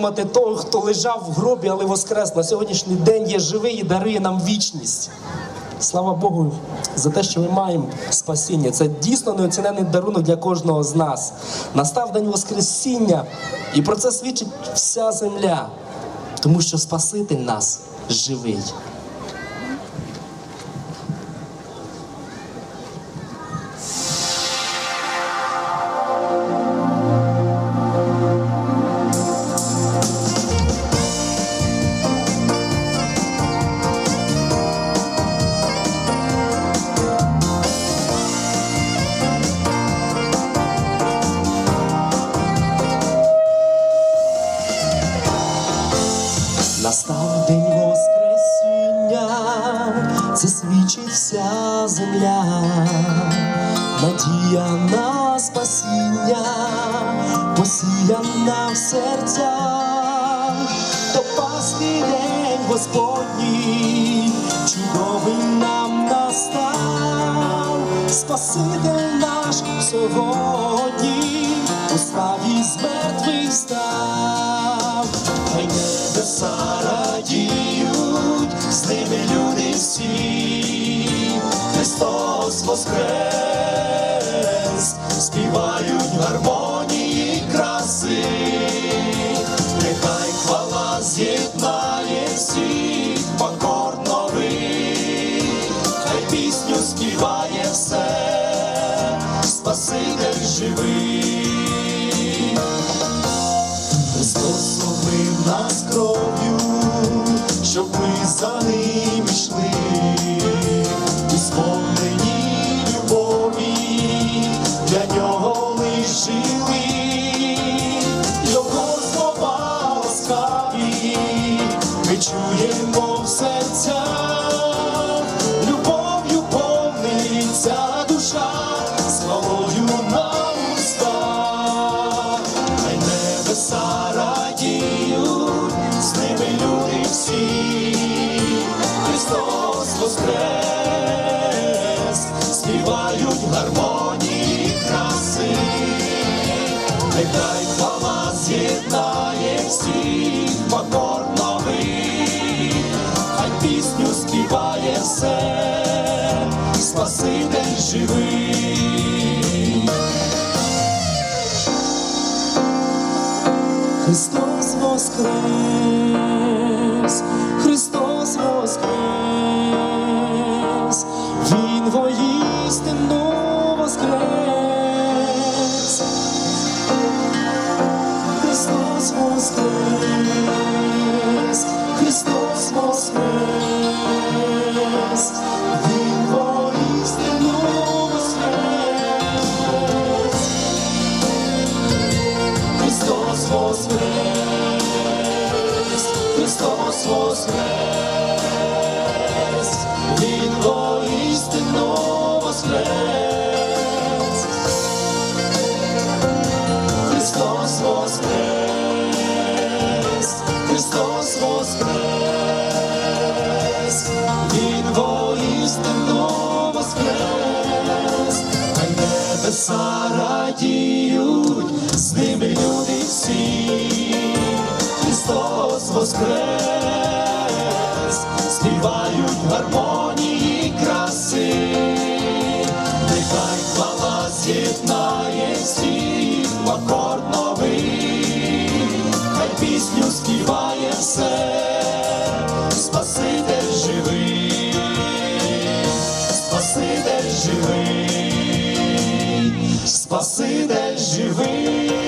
Мати того, хто лежав в гробі, але воскрес на сьогоднішній день є живий і дарує нам вічність. Слава Богу за те, що ми маємо спасіння. Це дійсно неоцінений дарунок для кожного з нас. Настав день Воскресіння, і про це свідчить вся земля, тому що Спаситель нас живий. Земля, надія на спасіння, посіяна в серцях, то Пасхи день Господній, чудовий нам настав, Спаситель наш сьогодні у славі з мертвих став. Хай небеса радіють, з ними люди всі, воскрес, співають гармонії краси, нехай хвала з'єднає всіх покор новий, хай пісню співає все, Спаситель живий. Нехай хвала з'єднає всіх покор новий, хай пісню співає все, Спаситель живий. Христос воскрес, Христос воскрес, Він воістину воскрес. Христос воскрес, Христос воскрес, Він воістину воскрес, хай небеса радіють, з ними люди воскрес, співають гармонії краси, нехай хвала з'єднає всіх в акорд новий, хай пісню співає все, Спаситель живий, Спаситель живий, Спаситель живий.